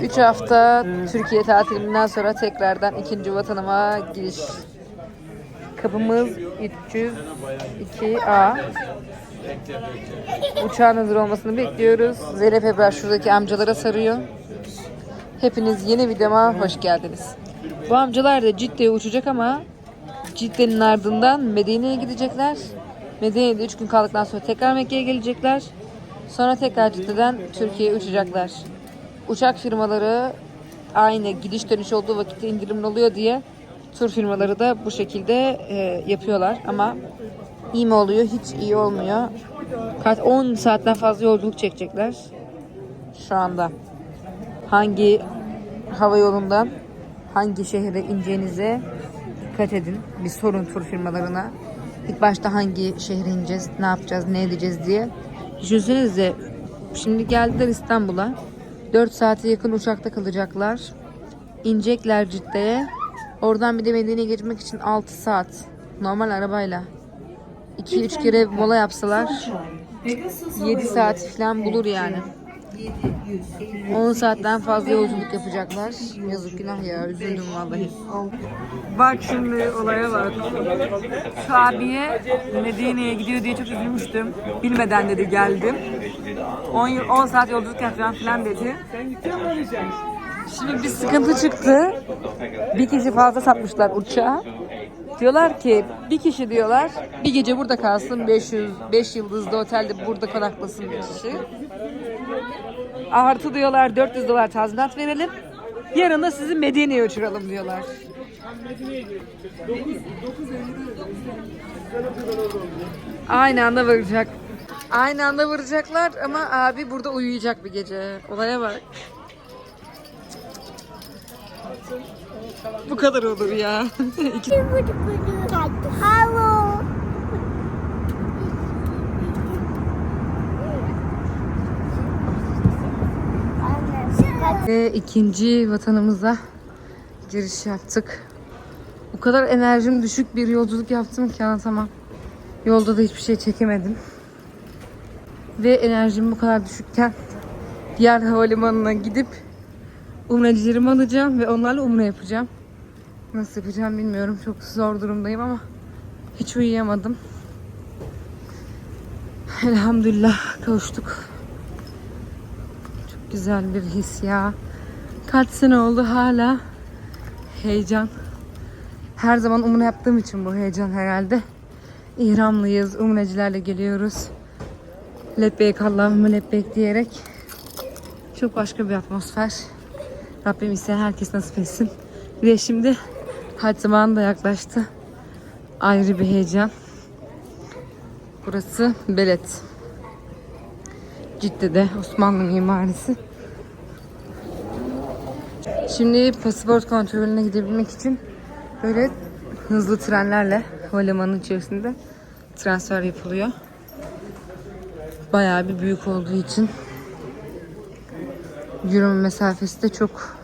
3 hafta Türkiye tatilinden sonra tekrardan ikinci vatanıma giriş. Kapımız 302A. Uçağın hazır olmasını bekliyoruz. Zeynep Ebrar şuradaki amcalara sarıyor. Hepiniz yeni videoma hoş geldiniz. Bu amcalar da Cidde'ye uçacak ama Cidde'nin ardından Medine'ye gidecekler. Medine'de 3 gün kaldıktan sonra tekrar Mekke'ye gelecekler. Sonra tekrar Cidde'den Türkiye'ye uçacaklar. Uçak firmaları aynı gidiş dönüş olduğu vakitte indirimli oluyor diye tur firmaları da bu şekilde e, yapıyorlar ama iyi mi oluyor? Hiç iyi olmuyor. Kaç 10 saatten fazla yolculuk çekecekler şu anda. Hangi hava yolundan hangi şehre ineceğinize dikkat edin. Bir sorun tur firmalarına. İlk başta hangi şehre ineceğiz, ne yapacağız, ne edeceğiz diye. Düşünsenize şimdi geldiler İstanbul'a. 4 saate yakın uçakta kalacaklar. İnecekler Cidde'ye. Oradan bir de Medine'ye geçmek için 6 saat. Normal arabayla. 2-3 kere mola yapsalar 7 saat falan bulur yani. 10 saatten fazla yolculuk yapacaklar. Yazık günah ya. Üzüldüm vallahi. Bak şimdi olaya bak. Şu abiye Medine'ye gidiyor diye çok üzülmüştüm. Bilmeden dedi geldim. 10, yıl, 10 saat yolculuk yapacağım falan dedi. Şimdi bir sıkıntı çıktı. Bir kişi fazla satmışlar uçağa. Diyorlar ki bir kişi diyorlar bir gece burada kalsın 500 5 yıldızlı otelde burada konaklasın bir kişi. Artı diyorlar 400 dolar tazminat verelim. Yarın da sizi Medine'ye uçuralım diyorlar. Aynı anda varacak. Aynı anda varacaklar ama abi burada uyuyacak bir gece. Olaya bak. Bu kadar olur ya. İki- Ve ikinci vatanımıza giriş yaptık. O kadar enerjim düşük bir yolculuk yaptım ki anlatamam. Yolda da hiçbir şey çekemedim. Ve enerjim bu kadar düşükken diğer havalimanına gidip umrecilerimi alacağım ve onlarla umre yapacağım. Nasıl yapacağım bilmiyorum. Çok zor durumdayım ama hiç uyuyamadım. Elhamdülillah kavuştuk. Güzel bir his ya. Kaç sene oldu hala heyecan. Her zaman umre yaptığım için bu heyecan herhalde. İhramlıyız, umrecilerle geliyoruz. Lebbeyk Allahümme lebbeyk diyerek. Çok başka bir atmosfer. Rabbim ise herkes nasip etsin. De şimdi hac zamanı da yaklaştı. Ayrı bir heyecan. Burası Belet. Cidde'de Osmanlı mimarisi. Şimdi pasaport kontrolüne gidebilmek için böyle hızlı trenlerle havalimanının içerisinde transfer yapılıyor. Bayağı bir büyük olduğu için yürüme mesafesi de çok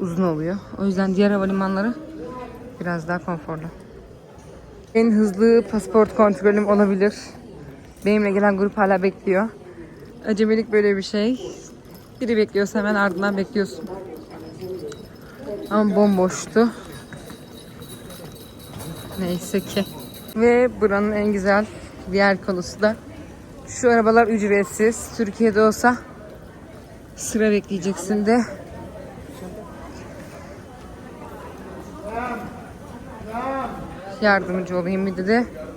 uzun oluyor. O yüzden diğer havalimanları biraz daha konforlu. En hızlı pasaport kontrolüm olabilir. Benimle gelen grup hala bekliyor. Acemilik böyle bir şey. Biri bekliyorsa hemen ardından bekliyorsun. Ama bomboştu. Neyse ki. Ve buranın en güzel diğer konusu da şu arabalar ücretsiz. Türkiye'de olsa sıra bekleyeceksin de. Yardımcı olayım bir de de.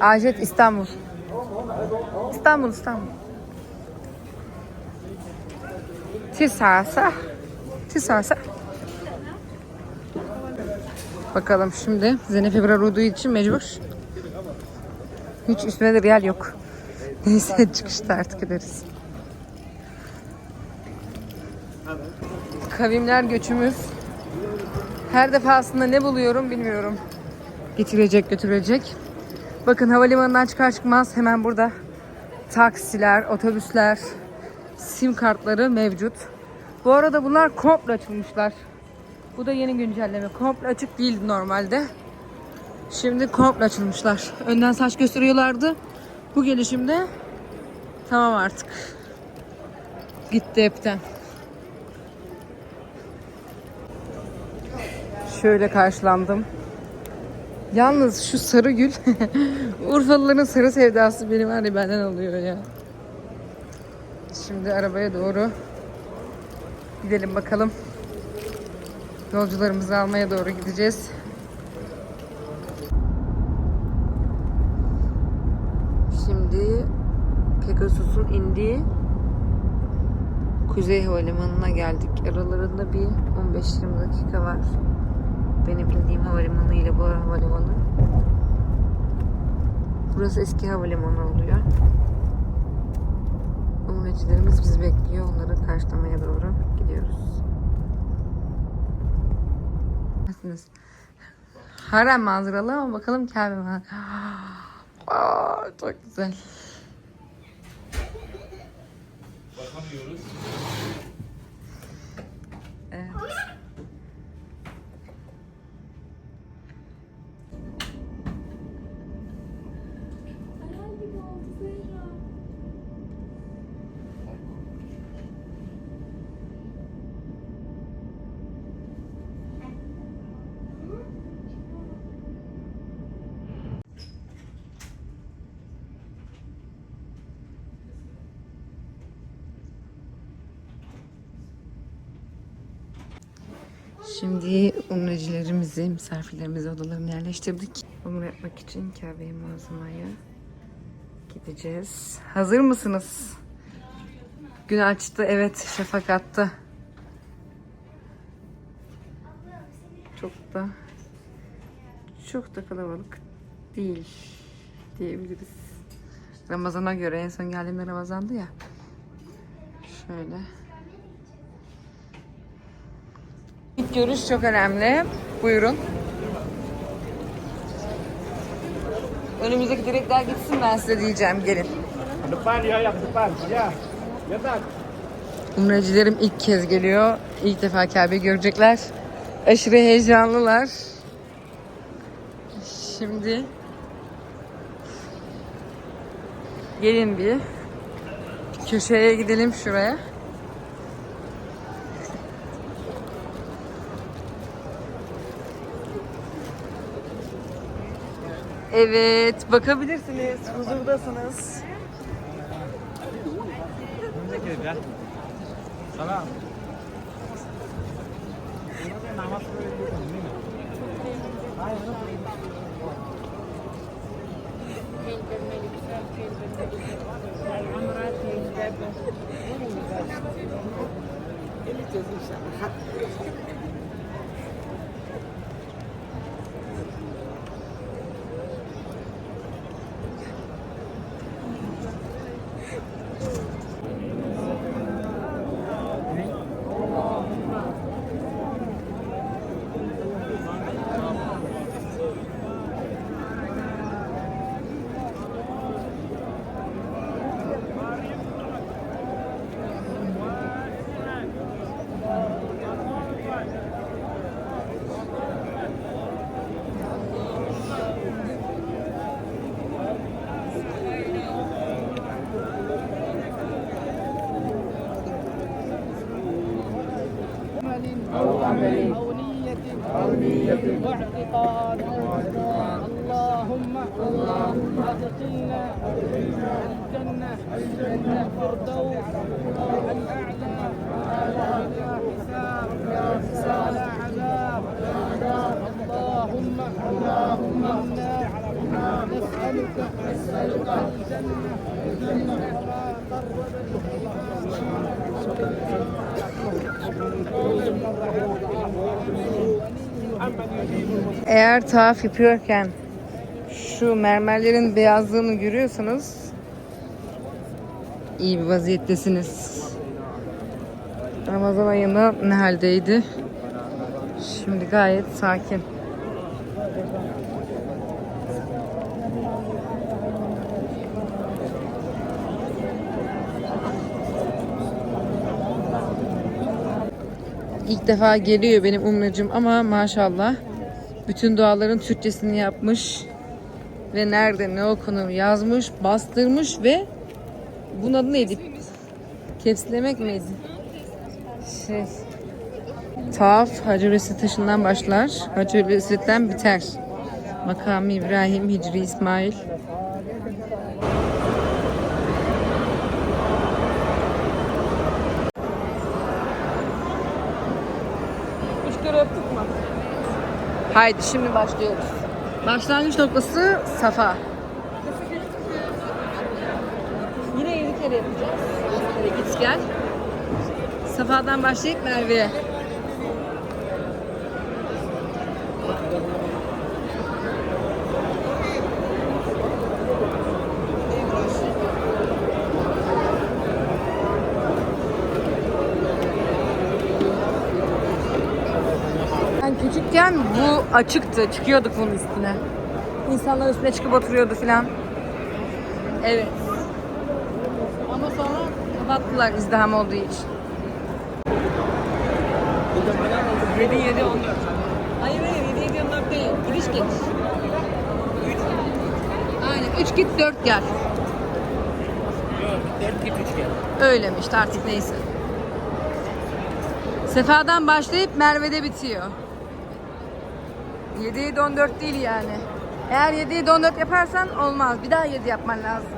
Ajet İstanbul. İstanbul İstanbul. Tisasa. Tisasa. Bakalım şimdi. Zeynep Ebrar olduğu için mecbur. Hiç üstüne de riyal yok. Neyse çıkışta artık ederiz. Kavimler göçümüz. Her defasında ne buluyorum bilmiyorum. Getirecek götürecek. Bakın havalimanından çıkar çıkmaz hemen burada taksiler, otobüsler, sim kartları mevcut. Bu arada bunlar komple açılmışlar. Bu da yeni güncelleme. Komple açık değildi normalde. Şimdi komple açılmışlar. Önden saç gösteriyorlardı. Bu gelişimde tamam artık. Gitti hepten. Şöyle karşılandım. Yalnız şu sarı gül Urfalıların sarı sevdası benim hani benden alıyor ya. Şimdi arabaya doğru gidelim bakalım. Yolcularımızı almaya doğru gideceğiz. Şimdi Pegasus'un indiği Kuzey Havalimanı'na geldik. Aralarında bir 15-20 dakika var. Benim indiğim havalimanı ile bu havalimanı. Burası eski havalimanı oluyor. Umrecilerimiz bizi bekliyor. Onları karşılamaya doğru gidiyoruz. Nasılsınız? Harem manzaralı ama bakalım Kabe? Aa, çok güzel. Bakamıyoruz. Şimdi umrecilerimizi, misafirlerimizi odalarına yerleştirdik. Umre yapmak için Kabe-i Muazzama'ya gideceğiz. Hazır mısınız? Gün açtı, evet şafak attı. Çok da çok da kalabalık değil diyebiliriz. Ramazana göre en son geldiğimde Ramazan'dı ya. Şöyle. İlk görüş çok önemli. Buyurun. Önümüzdeki direkler gitsin ben size diyeceğim. Gelin. Umrecilerim ilk kez geliyor. İlk defa Kabe görecekler. Aşırı heyecanlılar. Şimdi gelin bir köşeye gidelim şuraya. Evet, bakabilirsiniz. Huzurdasınız. Salam. اللهم اللهم إنا نسألك نسألك الجنة الجنة وما قرب Eğer tavaf yapıyorken şu mermerlerin beyazlığını görüyorsanız iyi bir vaziyettesiniz. Ramazan ayında ne haldeydi? Şimdi gayet sakin. İlk defa geliyor benim umrecim ama maşallah Bütün duaların Türkçesini yapmış. Ve nerede ne okunuyor yazmış, bastırmış ve bunun adı neydi? Tepsilemek miydi? Şey. Tavaf Hacer Esved taşından başlar. Hacer Esved'den biter. Makamı İbrahim, Hicri İsmail. Üç kere yaptık mı? Haydi şimdi başlıyoruz. Başlangıç noktası Safa. Yine 7 kere yapacağız. 7 kere git gel. Safa'dan başlayıp Merve'ye. Ben küçükken bu açıktı. Çıkıyorduk bunun üstüne. İnsanlar üstüne çıkıp oturuyordu filan. Evet. Ama sonra kapattılar izdiham olduğu için. 7 7 14. Hayır hayır 7 7 14 değil. Gidiş geliş. 3 Aynen 3 git 4 gel. Yok 4 git 3 gel. Öyle mi işte artık neyse. Sefa'dan başlayıp Merve'de bitiyor. 7 7 14 değil yani. Eğer 7 7 14 yaparsan olmaz. Bir daha 7 yapman lazım.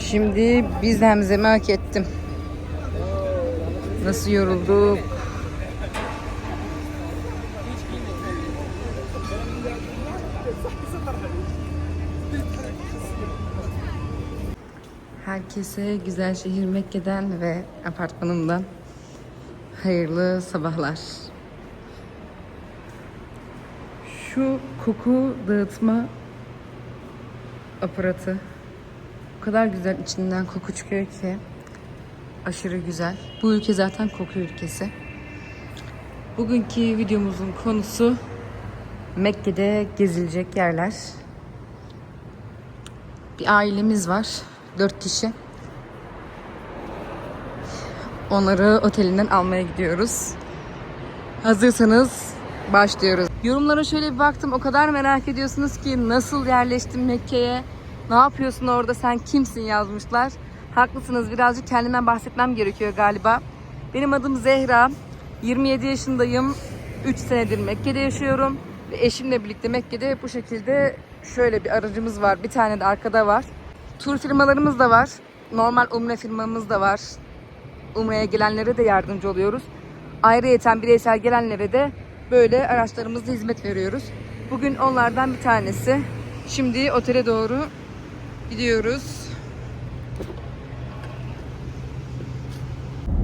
Şimdi biz Hemzem'i hak ettim. Nasıl yorulduk. Herkese güzel şehir Mekke'den ve apartmanımdan hayırlı sabahlar. Şu koku dağıtma aparatı o kadar güzel içinden koku çıkıyor ki aşırı güzel. Bu ülke zaten koku ülkesi. Bugünkü videomuzun konusu Mekke'de gezilecek yerler. Bir ailemiz var. Dört kişi. Onları otelinden almaya gidiyoruz. Hazırsanız başlıyoruz. Yorumlara şöyle bir baktım. O kadar merak ediyorsunuz ki nasıl yerleştim Mekke'ye? Ne yapıyorsun orada? Sen kimsin yazmışlar. Haklısınız. Birazcık kendimden bahsetmem gerekiyor galiba. Benim adım Zehra. 27 yaşındayım. 3 senedir Mekke'de yaşıyorum. Ve eşimle birlikte Mekke'de bu şekilde şöyle bir aracımız var. Bir tane de arkada var. Tur firmalarımız da var. Normal umre firmamız da var. Umre'ye gelenlere de yardımcı oluyoruz. Ayrıyeten bireysel gelenlere de böyle araçlarımızla hizmet veriyoruz. Bugün onlardan bir tanesi. Şimdi otele doğru gidiyoruz.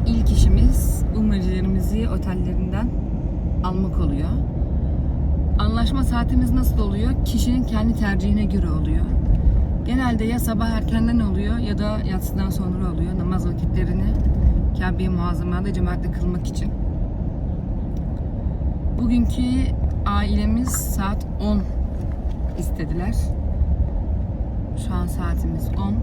İlk işimiz umrecilerimizi otellerinden almak oluyor. Anlaşma saatimiz nasıl oluyor? Kişinin kendi tercihine göre oluyor. Genelde ya sabah erkenden oluyor ya da yatsıdan sonra oluyor namaz vakitlerini Kabe-i Muazzama'da cemaatle kılmak için. Bugünkü ailemiz saat 10 istediler. Şu an saatimiz 10.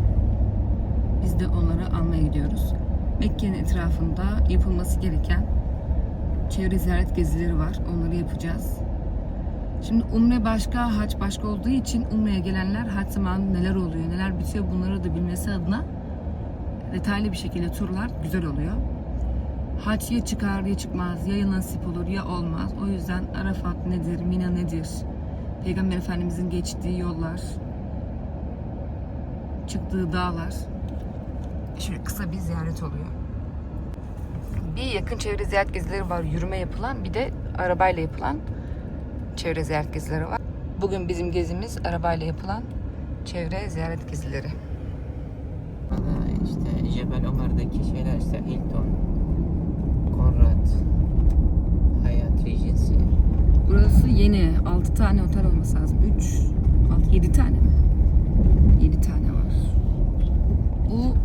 Biz de onları almaya gidiyoruz. Mekke'nin etrafında yapılması gereken çevre ziyaret gezileri var. Onları yapacağız. Şimdi umre başka, hac başka olduğu için umreye gelenler hac zamanı neler oluyor, neler bitiyor bunları da bilmesi adına detaylı bir şekilde turlar güzel oluyor. Hac ya çıkar ya çıkmaz, ya nasip olur ya olmaz. O yüzden Arafat nedir, Mina nedir, Peygamber Efendimizin geçtiği yollar, çıktığı dağlar. Şöyle kısa bir ziyaret oluyor. Bir yakın çevre ziyaret gezileri var. Yürüme yapılan bir de arabayla yapılan çevre ziyaret gezileri var. Bugün bizim gezimiz arabayla yapılan çevre ziyaret gezileri. işte Jebel Ömer'deki şeyler işte Hilton, Conrad, Hayat Regency. Burası yeni. 6 tane otel olması lazım. 3, 6, 7 tane mi? 7 tane var. Bu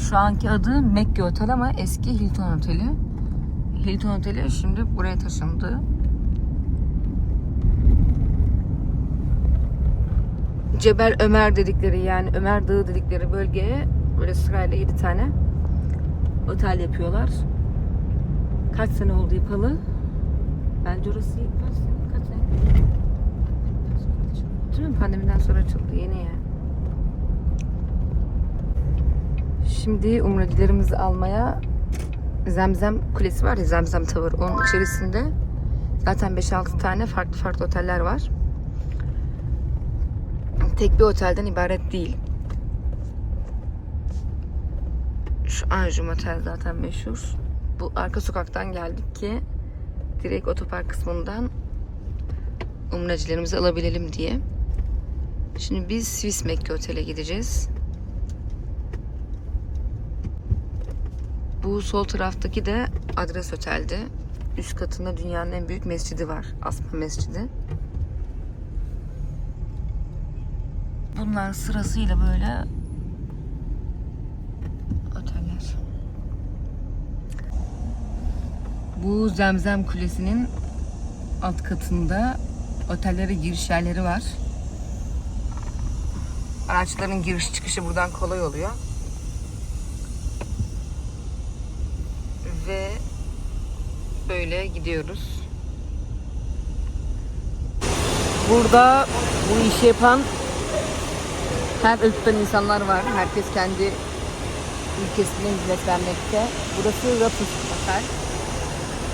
şu anki adı Mekke Otel ama eski Hilton Oteli. Hilton Oteli şimdi buraya taşındı. Cebel Ömer dedikleri yani Ömer Dağı dedikleri bölgeye böyle sırayla 7 tane otel yapıyorlar. Kaç sene oldu yapalı? Bence orası kaç sene? Kaç sene? Değil mi? Pandemiden sonra açıldı. Yeni ya. Şimdi umrecilerimizi almaya Zemzem Kulesi var ya Zemzem Tower. Onun içerisinde zaten 5-6 tane farklı farklı oteller var. Tek bir otelden ibaret değil. Şu Anjum Otel zaten meşhur. Bu arka sokaktan geldik ki direkt otopark kısmından umrecilerimizi alabilelim diye. Şimdi biz Swiss Mekke Otel'e gideceğiz. Bu sol taraftaki de Adres Otel'di. Üst katında dünyanın en büyük mescidi var. Asma Mescidi. Bunlar sırasıyla böyle oteller. Bu Zemzem Kulesi'nin alt katında otellere giriş yerleri var. Araçların giriş çıkışı buradan kolay oluyor. Ve böyle gidiyoruz. Burada bu işi yapan her ırktan insanlar var. Herkes kendi ülkesine hizmet vermekte. Burası Rapus Otel.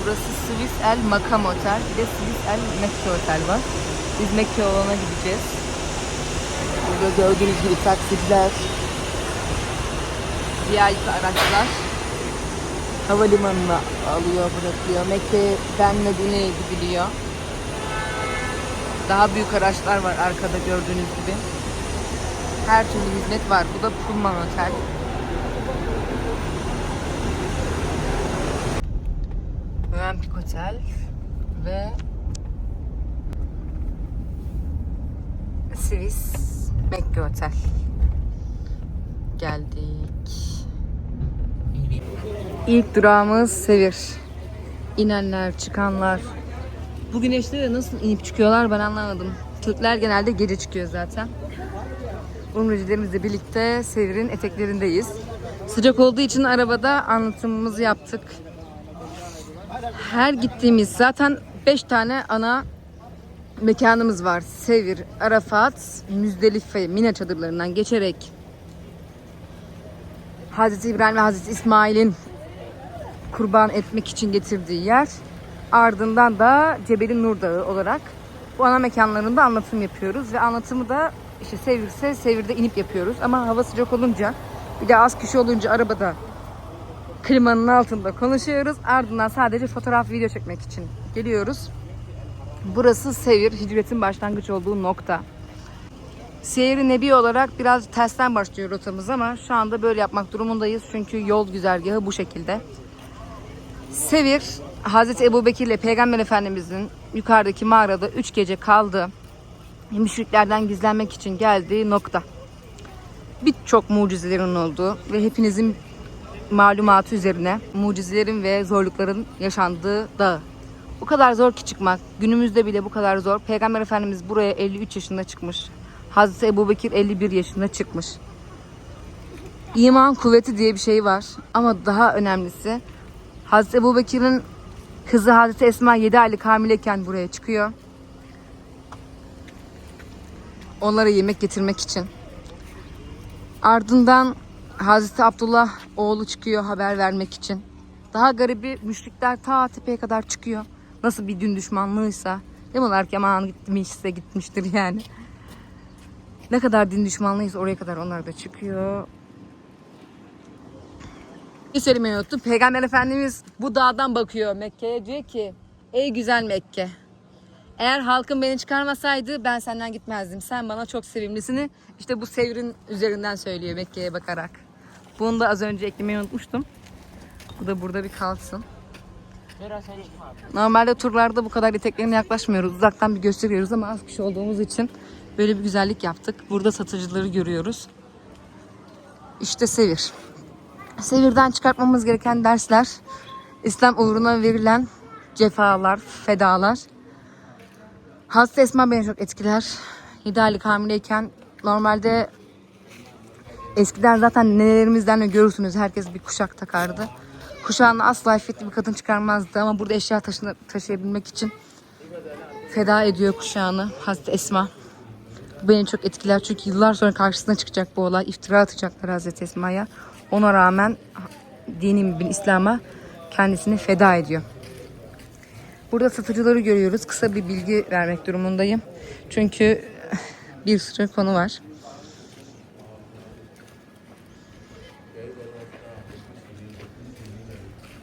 Burası Swiss El Makam Otel. Bir de Swiss El Mekke Otel var. Biz Mekke olana gideceğiz. Burada gördüğünüz gibi taksiciler, VIP araçlar havalimanına alıyor, bırakıyor. Mekke'den Medine'ye gidiliyor. Daha büyük araçlar var arkada gördüğünüz gibi. Her türlü hizmet var. Bu da Pullman Otel. Olympic Otel ve Swiss Mekke Otel. Geldik. İlk durağımız Sevir. İnenler, çıkanlar. Bu güneşte de nasıl inip çıkıyorlar ben anlamadım. Türkler genelde gece çıkıyor zaten. Umrecilerimizle birlikte Sevir'in eteklerindeyiz. Sıcak olduğu için arabada anlatımımızı yaptık. Her gittiğimiz zaten 5 tane ana mekanımız var. Sevir, Arafat, Müzdelife, Mina çadırlarından geçerek Hazreti İbrahim ve Hazreti İsmail'in kurban etmek için getirdiği yer. Ardından da Cebeli Nur Dağı olarak bu ana mekanlarında anlatım yapıyoruz ve anlatımı da işte Sevirse Sevir'de inip yapıyoruz. Ama hava sıcak olunca bir de az kişi olunca arabada klimanın altında konuşuyoruz. Ardından sadece fotoğraf video çekmek için geliyoruz. Burası Sevir, hicretin başlangıç olduğu nokta. Seyri Nebi olarak biraz tersten başlıyor rotamız ama şu anda böyle yapmak durumundayız. Çünkü yol güzergahı bu şekilde. Sevir, Hazreti Ebu Bekir ile Peygamber Efendimizin yukarıdaki mağarada 3 gece kaldı. Müşriklerden gizlenmek için geldiği nokta. Birçok mucizelerin olduğu ve hepinizin malumatı üzerine mucizelerin ve zorlukların yaşandığı dağ. Bu kadar zor ki çıkmak. Günümüzde bile bu kadar zor. Peygamber Efendimiz buraya 53 yaşında çıkmış. Hazreti Ebu Bekir 51 yaşında çıkmış. İman kuvveti diye bir şey var. Ama daha önemlisi Hazreti Ebu Bekir'in kızı Hazreti Esma 7 aylık hamileyken buraya çıkıyor. Onlara yemek getirmek için. Ardından Hazreti Abdullah oğlu çıkıyor haber vermek için. Daha garibi müşrikler ta tepeye kadar çıkıyor. Nasıl bir din düşmanlığıysa. Diyorlar ki aman gitmişse gitmiştir yani. Ne kadar din düşmanlığıysa oraya kadar onlar da çıkıyor. Bir söylemeyi unuttum. Peygamber Efendimiz bu dağdan bakıyor Mekke'ye diyor ki ey güzel Mekke. Eğer halkın beni çıkarmasaydı ben senden gitmezdim. Sen bana çok sevimlisini işte bu sevrin üzerinden söylüyor Mekke'ye bakarak. Bunu da az önce eklemeyi unutmuştum. Bu da burada bir kalsın. Normalde turlarda bu kadar eteklerine yaklaşmıyoruz. Uzaktan bir gösteriyoruz ama az kişi olduğumuz için böyle bir güzellik yaptık. Burada satıcıları görüyoruz. İşte Sevir. Sevir'den çıkartmamız gereken dersler İslam uğruna verilen cefalar, fedalar. Hazreti Esma beni çok etkiler. 7 aylık hamileyken normalde eskiden zaten nenelerimizden de görürsünüz herkes bir kuşak takardı. Kuşağını asla iffetli bir kadın çıkarmazdı ama burada eşya taşını, taşıyabilmek için feda ediyor kuşağını Hazreti Esma. Bu beni çok etkiler çünkü yıllar sonra karşısına çıkacak bu olay. İftira atacaklar Hazreti Esma'ya. Ona rağmen dini mübin İslam'a kendisini feda ediyor. Burada satıcıları görüyoruz. Kısa bir bilgi vermek durumundayım. Çünkü bir sürü konu var.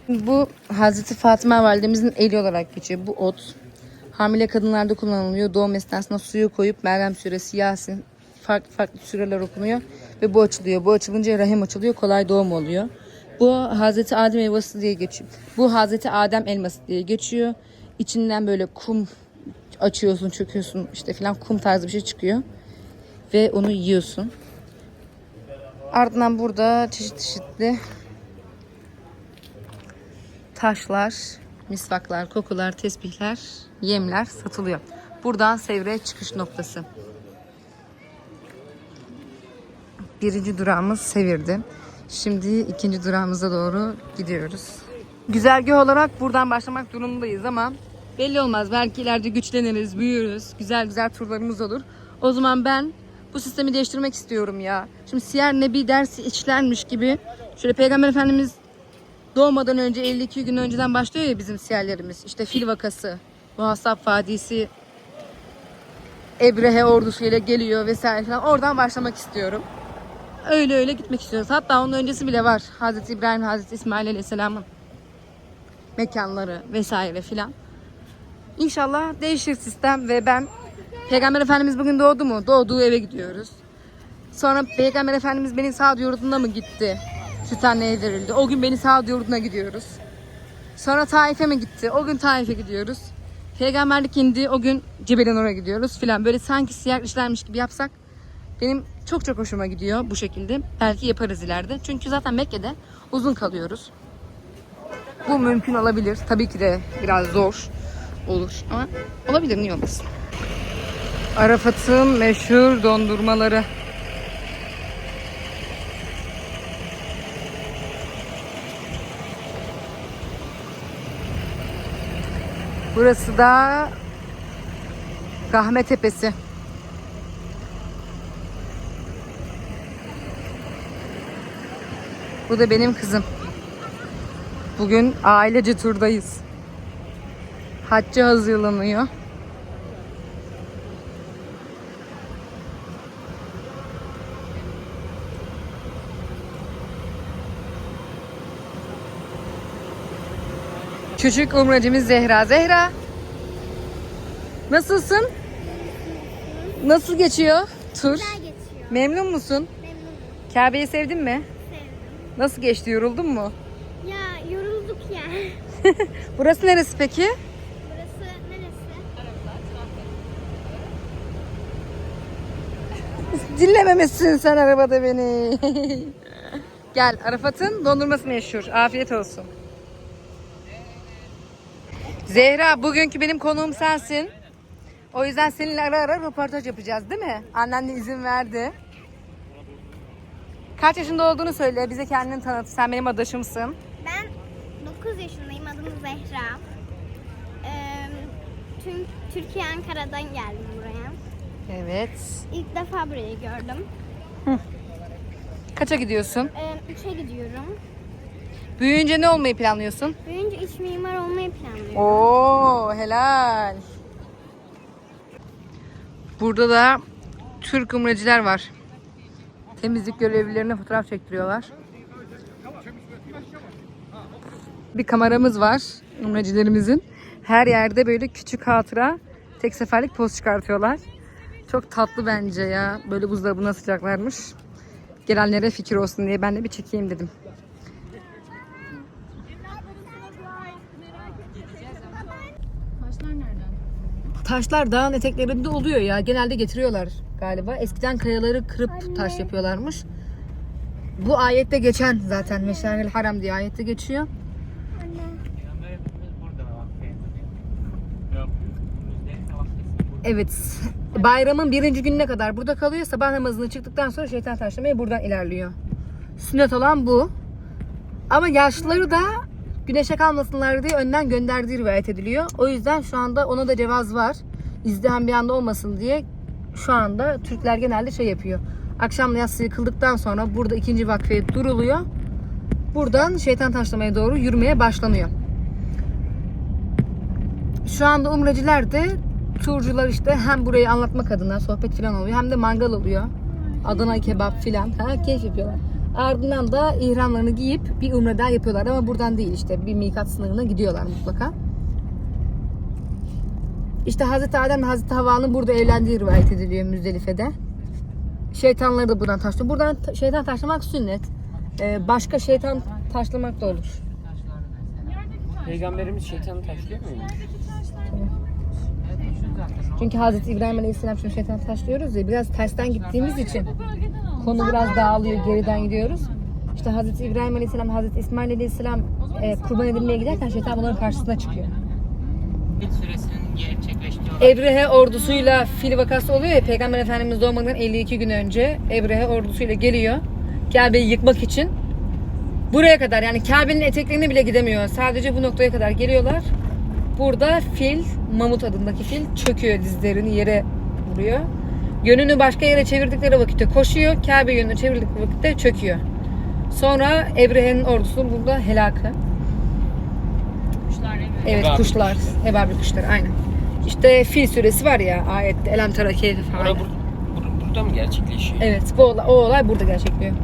Bu Hazreti Fatıma validemizin eli olarak geçiyor. Bu ot hamile kadınlarda kullanılıyor. Doğum esnasında suyu koyup Meryem suresi, Yasin farklı farklı süreler okunuyor ve bu açılıyor. Bu açılınca rahim açılıyor, kolay doğum oluyor. Bu Hazreti Adem elması diye geçiyor. Bu Hazreti Adem elması diye geçiyor. İçinden böyle kum açıyorsun, çöküyorsun işte filan kum tarzı bir şey çıkıyor. Ve onu yiyorsun. Ardından burada çeşit çeşitli taşlar, misvaklar, kokular, tesbihler, yemler satılıyor. Buradan Sevr'e çıkış noktası. Birinci durağımız Sevir'di. Şimdi ikinci durağımıza doğru gidiyoruz. Güzergah olarak buradan başlamak durumundayız ama belli olmaz. Belki ileride güçleniriz, büyürüz. Güzel güzel turlarımız olur. O zaman ben bu sistemi değiştirmek istiyorum ya. Şimdi Siyer Nebi dersi işlenmiş gibi şöyle Peygamber Efendimiz doğmadan önce 52 gün önceden başlıyor ya bizim siyerlerimiz. İşte fil vakası, Muhasab Vadisi, Ebrehe ordusuyla geliyor vesaire falan. Oradan başlamak istiyorum. Öyle öyle gitmek istiyoruz. Hatta onun öncesi bile var. Hazreti İbrahim, Hazreti İsmail Aleyhisselam'ın mekanları vesaire filan. İnşallah değişir sistem ve ben Peygamber Efendimiz bugün doğdu mu? Doğduğu eve gidiyoruz. Sonra Peygamber Efendimiz beni Sağ yurduna mı gitti? Sütanneye verildi. O gün beni Sağ yurduna gidiyoruz. Sonra Taif'e mi gitti? O gün Taif'e gidiyoruz. Peygamberlik indi. O gün Cebeli Nur'a gidiyoruz filan. Böyle sanki siyah işlermiş gibi yapsak benim çok çok hoşuma gidiyor bu şekilde. Belki yaparız ileride. Çünkü zaten Mekke'de uzun kalıyoruz. Bu mümkün olabilir. Tabii ki de biraz zor olur ama olabilir niye olmasın. Arafat'ın meşhur dondurmaları. Burası da Rahmet Tepesi. Bu da benim kızım. Bugün ailece turdayız. Hacca hazırlanıyor. Küçük umracımız Zehra. Zehra. Nasılsın? Nasıl geçiyor tur? Güzel geçiyor. Memnun musun? Memnunum. Kabe'yi sevdin mi? Sevdim. Nasıl geçti? Yoruldun mu? Burası neresi peki? Burası neresi? Dinlememişsin sen arabada beni. Gel Arafat'ın dondurması meşhur. Afiyet olsun. Zehra bugünkü benim konuğum sensin. O yüzden seninle ara ara röportaj yapacağız değil mi? Annen de izin verdi. Kaç yaşında olduğunu söyle. Bize kendini tanıt. Sen benim adaşımsın. Ben 9 yaşındayım. Adım Zehra. Ee, tüm Türkiye Ankara'dan geldim buraya. Evet. İlk defa burayı gördüm. Kaça gidiyorsun? Ee, üçe gidiyorum. Büyüyünce ne olmayı planlıyorsun? Büyünce iç mimar olmayı planlıyorum. Oo helal. Burada da Türk umreciler var. Temizlik görevlilerine fotoğraf çektiriyorlar. Bir kameramız var umrecilerimizin. Her yerde böyle küçük hatıra tek seferlik poz çıkartıyorlar. Çok tatlı bence ya. Böyle buzdolabına sıcaklarmış. Gelenlere fikir olsun diye ben de bir çekeyim dedim. Taşlar dağın eteklerinde oluyor ya. Genelde getiriyorlar galiba. Eskiden kayaları kırıp taş yapıyorlarmış. Bu ayette geçen zaten Meşaril Haram diye ayette geçiyor. Evet. Bayramın birinci gününe kadar burada kalıyor. Sabah namazına çıktıktan sonra şeytan taşlamaya buradan ilerliyor. Sünnet olan bu. Ama yaşlıları da güneşe kalmasınlar diye önden gönderdiği rivayet ediliyor. O yüzden şu anda ona da cevaz var. İzdiham bir anda olmasın diye şu anda Türkler genelde şey yapıyor. Akşam yatsı yıkıldıktan sonra burada ikinci vakfeye duruluyor. Buradan şeytan taşlamaya doğru yürümeye başlanıyor. Şu anda umreciler de turcular işte hem burayı anlatmak adına sohbet falan oluyor hem de mangal oluyor. Adana kebap filan. Ha, keyif yapıyorlar. Ardından da ihramlarını giyip bir umre daha yapıyorlar ama buradan değil işte bir mikat sınırına gidiyorlar mutlaka. İşte Hazreti Adem ve Hazreti Havva'nın burada evlendiği rivayet ediliyor Müzdelife'de. Şeytanları da buradan taşlıyor. Buradan ta- şeytan taşlamak sünnet. Ee, başka şeytan taşlamak da olur. Peygamberimiz şeytanı taşlıyor muydu? Çünkü Hazreti İbrahim Aleyhisselam şimdi şeytan taşlıyoruz ya biraz tersten gittiğimiz için konu biraz dağılıyor geriden gidiyoruz. İşte Hazreti İbrahim Aleyhisselam, Hazreti İsmail Aleyhisselam e, kurban edilmeye giderken şeytan bunların karşısına çıkıyor. Ebrehe ordusuyla fil vakası oluyor ya Peygamber Efendimiz doğmadan 52 gün önce Ebrehe ordusuyla geliyor. Kabe'yi yıkmak için. Buraya kadar yani Kabe'nin eteklerine bile gidemiyor. Sadece bu noktaya kadar geliyorlar. Burada fil, mamut adındaki fil çöküyor dizlerini yere vuruyor. Yönünü başka yere çevirdikleri vakitte koşuyor. Kabe yönünü çevirdikleri vakitte çöküyor. Sonra Ebrehe'nin ordusu burada helakı. Evet Ebabil kuşlar. Ebabil kuşlar aynen. İşte fil suresi var ya ayette Elem keyfe Orada falan. bur- bur- burada mı gerçekleşiyor? Evet bu olay, o olay burada gerçekleşiyor.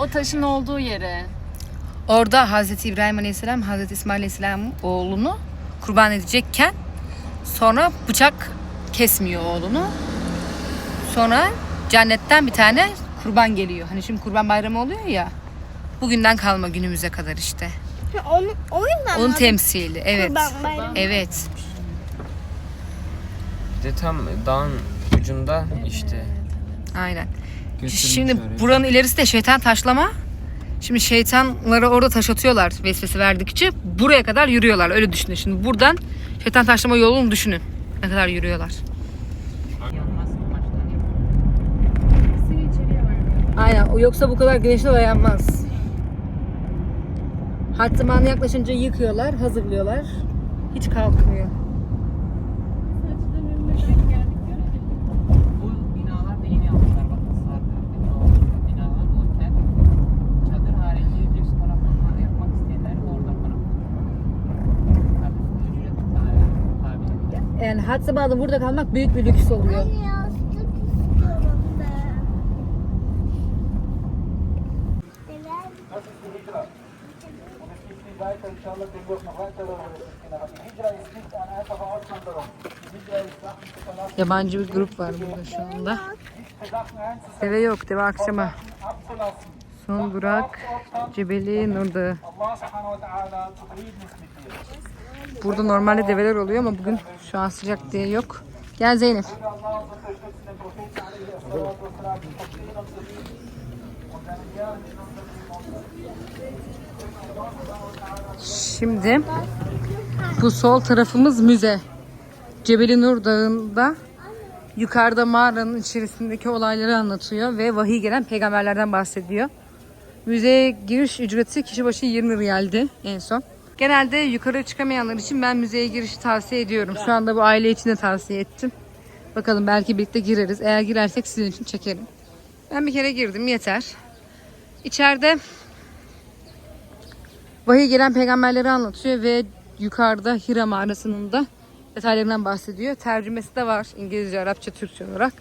O taşın olduğu yere. Orada Hazreti İbrahim Aleyhisselam Hazreti İsmail Aleyhisselam oğlunu kurban edecekken sonra bıçak kesmiyor oğlunu. Sonra cennetten bir tane kurban geliyor. Hani şimdi kurban bayramı oluyor ya. Bugünden kalma günümüze kadar işte. Onu, o yüzden Onun mi temsili. Evet. Kurban Bayramı? Evet. Bir de tam dağın ucunda işte. Aynen. Götürmüş Şimdi oraya. buranın ilerisi de şeytan taşlama. Şimdi şeytanlara orada taş atıyorlar vesvese verdikçe. Buraya kadar yürüyorlar. Öyle düşünün. Şimdi buradan şeytan taşlama yolunu düşünün. Ne kadar yürüyorlar. Aynen. O yoksa bu kadar güneşe dayanmaz. Haç zamanı yaklaşınca yıkıyorlar, hazırlıyorlar. Hiç kalkmıyor. Bu binalar da yeni yaptılar. Bakın sağ taraftaki o binalar otel. Çadır harici lüks konaklama yapmak isteyenler orada konaklıyor. Tabii ücret tabi. tabi. Yani haç zamanı burada kalmak büyük bir lüks oluyor. Yastık istiyorum ben. Neler? Yabancı bir grup var burada şu anda. Deve yok, deve akşama. Son durak Cebeli Nur Dağı. Burada normalde develer oluyor ama bugün şu an sıcak diye yok. Gel Zeynep. Şimdi bu sol tarafımız müze. Cebeli Nur Dağı'nda yukarıda mağaranın içerisindeki olayları anlatıyor ve vahiy gelen peygamberlerden bahsediyor. Müzeye giriş ücreti kişi başı 20 riyaldi en son. Genelde yukarı çıkamayanlar için ben müzeye girişi tavsiye ediyorum. Şu anda bu aile için de tavsiye ettim. Bakalım belki birlikte gireriz. Eğer girersek sizin için çekerim. Ben bir kere girdim yeter. İçeride vahiy gelen peygamberleri anlatıyor ve yukarıda Hira mağarasının da detaylarından bahsediyor. Tercümesi de var İngilizce, Arapça, Türkçe olarak.